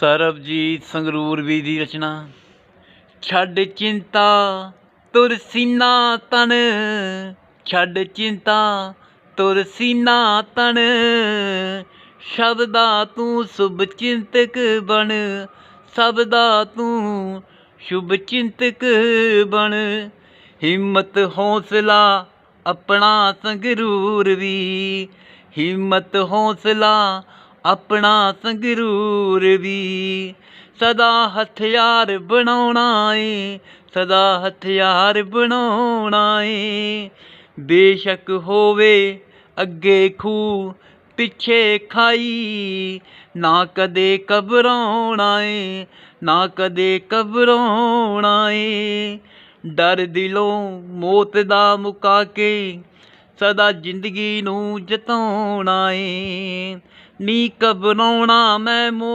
ਸਰਬਜੀਤ ਸੰਗਰੂਰ ਵੀ ਦੀ ਰਚਨਾ। ਛੱਡ ਚਿੰਤਾ, ਤੁਰ ਸੀਨਾ ਤਨ। ਛੱਡ ਚਿੰਤਾ, ਤੁਰ ਸੀਨਾ ਤਨ। ਸ਼ਬਦਾ ਤੂੰ ਸੁਭ ਚਿੰਤਕ ਬਣ। ਸ਼ਬਦਾ ਤੂੰ ਸ਼ੁਭ ਚਿੰਤਕ ਬਣ। ਹਿੰਮਤ ਹੌਸਲਾ ਆਪਣਾ ਸੰਗਰੂਰ ਵੀ। ਹਿੰਮਤ ਹੌਸਲਾ ਆਪਣਾ ਸੰਗਰੂਰ ਵੀ। ਸਦਾ ਹਥਿਆਰ ਬਣਾਉਣਾ ਏ, ਸਦਾ ਹਥਿਆਰ ਬਣਾਉਣਾ ਏ। ਬੇਸ਼ੱਕ ਹੋਵੇ ਅੱਗੇ ਖੂ ਪਿੱਛੇ ਖਾਈ, ਨਾ ਕਦੇ ਘਬਰਾਉਣਾ ਏ, ਨਾ ਕਦੇ ਘਬਰਾਉਣਾ ਏ। ਡਰ ਦਿਲੋਂ ਮੌਤ ਦਾ ਮੁਕਾ ਕੇ ਸਦਾ ਜ਼ਿੰਦਗੀ ਨੂੰ ਜਤਾਉਣਾ ਏ। ਨੀ ਘਬਰਾਉਣਾ ਮੈਂ ਮੋ